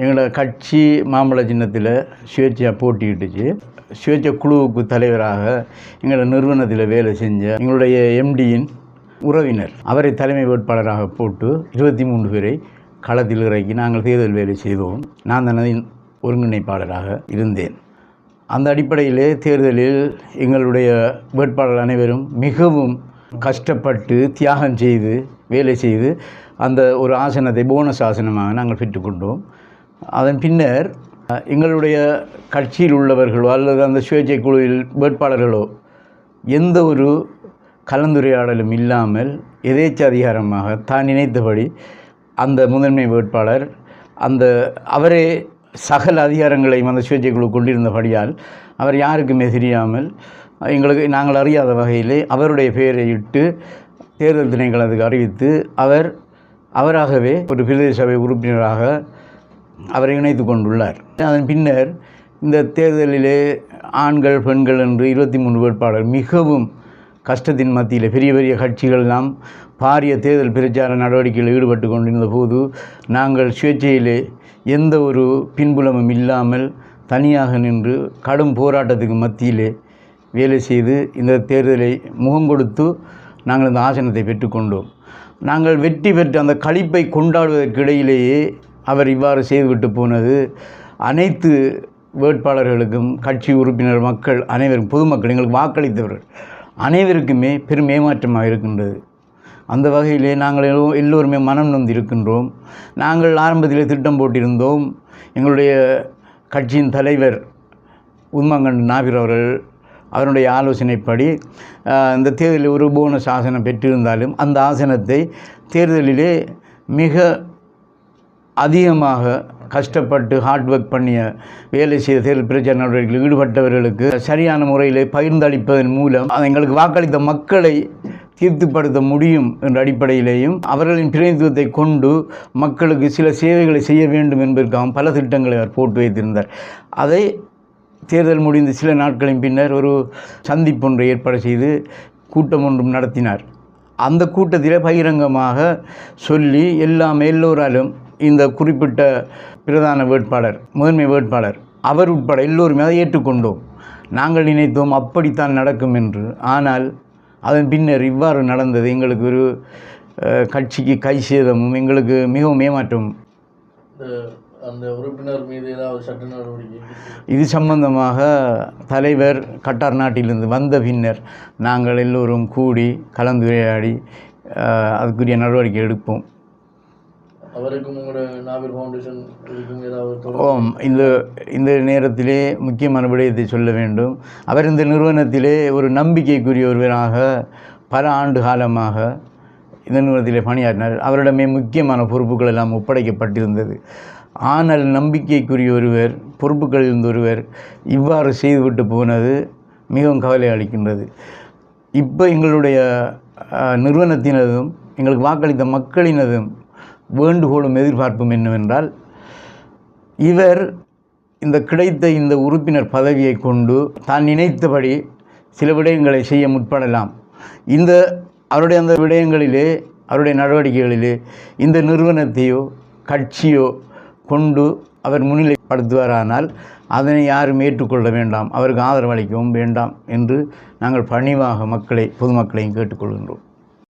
எங்களோட கட்சி மாம்பழ சின்னத்தில் சுயேட்சையாக போட்டிக்கிட்டுச்சு சுயேட்சை குழுவுக்கு தலைவராக எங்களோட நிறுவனத்தில் வேலை செஞ்ச எங்களுடைய எம்டியின் உறவினர் அவரை தலைமை வேட்பாளராக போட்டு இருபத்தி மூன்று பேரை களத்தில் இறக்கி நாங்கள் தேர்தல் வேலை செய்தோம். நான் தனதின் ஒருங்கிணைப்பாளராக இருந்தேன். அந்த அடிப்படையிலே தேர்தலில் எங்களுடைய வேட்பாளர் அனைவரும் மிகவும் கஷ்டப்பட்டு தியாகம் செய்து வேலை செய்து அந்த ஒரு ஆசனத்தை போனஸ் ஆசனமாக நாங்கள் பெற்றுக்கொண்டோம். அதன் பின்னர் எங்களுடைய கட்சியில் உள்ளவர்களோ அல்லது அந்த சுயேட்சை குழுவில் வேட்பாளர்களோ எந்த ஒரு கலந்துரையாடலும் இல்லாமல் எதேச்ச அதிகாரமாக தான் நினைத்தபடி அந்த முதன்மை வேட்பாளர் அந்த அவரே சகல அதிகாரங்களையும் அந்த சுயேட்சை குழு கொண்டிருந்தபடியால் அவர் யாருக்குமே தெரியாமல் எங்களுக்கு நாங்கள் அறியாத வகையிலே அவருடைய பெயரை இட்டு தேர்தல் திணைக்களத்துக்கு அறிவித்து அவர் அவராகவே ஒரு பிரதேச சபை உறுப்பினராக அவரை இணைத்து கொண்டுள்ளார். அதன் பின்னர் இந்த தேர்தலிலே ஆண்கள் பெண்கள் என்று இருபத்தி மூணு வேட்பாளர் மிகவும் கஷ்டத்தின் மத்தியில் பெரிய பெரிய கட்சிகள்லாம் பாரிய தேர்தல் பிரச்சார நடவடிக்கையில் ஈடுபட்டு கொண்டிருந்த போது நாங்கள் சுயேட்சையிலே எந்த ஒரு பின்புலமும் இல்லாமல் தனியாக நின்று கடும் போராட்டத்துக்கு மத்தியிலே வேலை செய்து இந்த தேர்தலை முகம் கொடுத்து நாங்கள் இந்த ஆசனத்தை பெற்றுக்கொண்டோம் நாங்கள் வெற்றி பெற்ற அந்த களிப்பை கொண்டாடுவதற்கிடையிலேயே அவர் இவ்வாறு செய்துவிட்டு போனது. அனைத்து வேட்பாளர்களுக்கும் கட்சி உறுப்பினர் மக்கள் அனைவரும் பொதுமக்கள் எங்களுக்கு வாக்களித்தவர்கள் அனைவருக்குமே பெரும் ஏமாற்றமாக இருக்கின்றது. அந்த வகையிலே நாங்கள் எல்லோருமே மனம் நொந்து இருக்கின்றோம் நாங்கள் ஆரம்பத்திலே திட்டம் போட்டிருந்தோம். எங்களுடைய கட்சியின் தலைவர் உண்மங்கன் நாபிர் அவர்கள் அவருடைய ஆலோசனைப்படி இந்த தேர்தலில் ஒரு போனஸ் ஆசனம் பெற்றிருந்தாலும் அந்த ஆசனத்தை தேர்தலிலே மிக அதிகமாக கஷ்டப்பட்டு ஹார்ட் ஒர்க் பண்ணிய வேலை செய்த தேர்தல் பிரச்சார நடவடிக்கையில் ஈடுபட்டவர்களுக்கு சரியான முறையில் பகிர்ந்தளிப்பதன் மூலம் எங்களுக்கு வாக்களித்த மக்களை தீர்த்துப்படுத்த முடியும் என்ற அடிப்படையிலேயும் அவர்களின் பிரதிநிதித்துவத்தை கொண்டு மக்களுக்கு சில சேவைகளை செய்ய வேண்டும் என்பதற்காக பல திட்டங்களை அவர் போட்டு வைத்திருந்தார். அதை தேர்தல் முடிந்த சில நாட்களின் பின்னர் ஒரு சந்திப்பொன்றை ஏற்பாடு செய்து கூட்டம் ஒன்றும் நடத்தினார். அந்த கூட்டத்தில் பகிரங்கமாக சொல்லி எல்லாம் எல்லோராலும் இந்த குறிப்பிட்ட பிரதான வேட்பாளர் முதன்மை வேட்பாளர் அவர் உட்பட எல்லோருமே அதை ஏற்றுக்கொண்டோம். நாங்கள் நினைத்தோம் அப்படித்தான் நடக்கும் என்று. ஆனால் அதன் பின்னர் இவ்வாறு நடந்தது. எங்களுக்கு ஒரு கட்சிக்கு கை சேதமும் எங்களுக்கு மிகவும் ஏமாற்றமும். இந்த அந்த உறுப்பினர் மீது ஏதாவது சட்ட நடவடிக்கை இது சம்பந்தமாக தலைவர் கட்டார் நாட்டிலிருந்து வந்த பின்னர் நாங்கள் எல்லோரும் கூடி கலந்துரையாடி அதுக்குரிய நடவடிக்கை எடுப்போம். ஓம். இந்த இந்த நேரத்திலே முக்கியமான விடயத்தை சொல்ல வேண்டும். அவர் இந்த நிறுவனத்திலே ஒரு நம்பிக்கைக்குரிய ஒருவராக பல ஆண்டு காலமாக இந்த நிறுவனத்திலே பணியாற்றினார். அவரிடமே முக்கியமான பொறுப்புகள் எல்லாம் ஒப்படைக்கப்பட்டிருந்தது. ஆனால் நம்பிக்கைக்குரிய ஒருவர் பொறுப்புகளில் இருந்த ஒருவர் இவ்வாறு செய்துவிட்டு போனது மிகவும் கவலை அளிக்கின்றது. இப்போ எங்களுடைய நிறுவனத்தினதும் எங்களுக்கு வாக்களித்த மக்களினதும் வேண்டுகோளும் எதிர்பார்ப்பும் என்னவென்றால் இவர் இந்த கிடைத்த இந்த உறுப்பினர் பதவியை கொண்டு தான் நினைத்தபடி சில விடயங்களை செய்ய முற்படலாம். இந்த அவருடைய அந்த விடயங்களிலே அவருடைய நடவடிக்கைகளிலே இந்த நிறுவனத்தையோ கட்சியோ கொண்டு அவர் முன்னிலைப்படுத்துவாரானால் அதனை யாரும் ஏற்றுக்கொள்ள வேண்டாம். அவருக்கு ஆதரவளிக்கவும் வேண்டாம் என்று நாங்கள் பணிவாக மக்களை பொதுமக்களையும் கேட்டுக்கொள்கின்றோம்.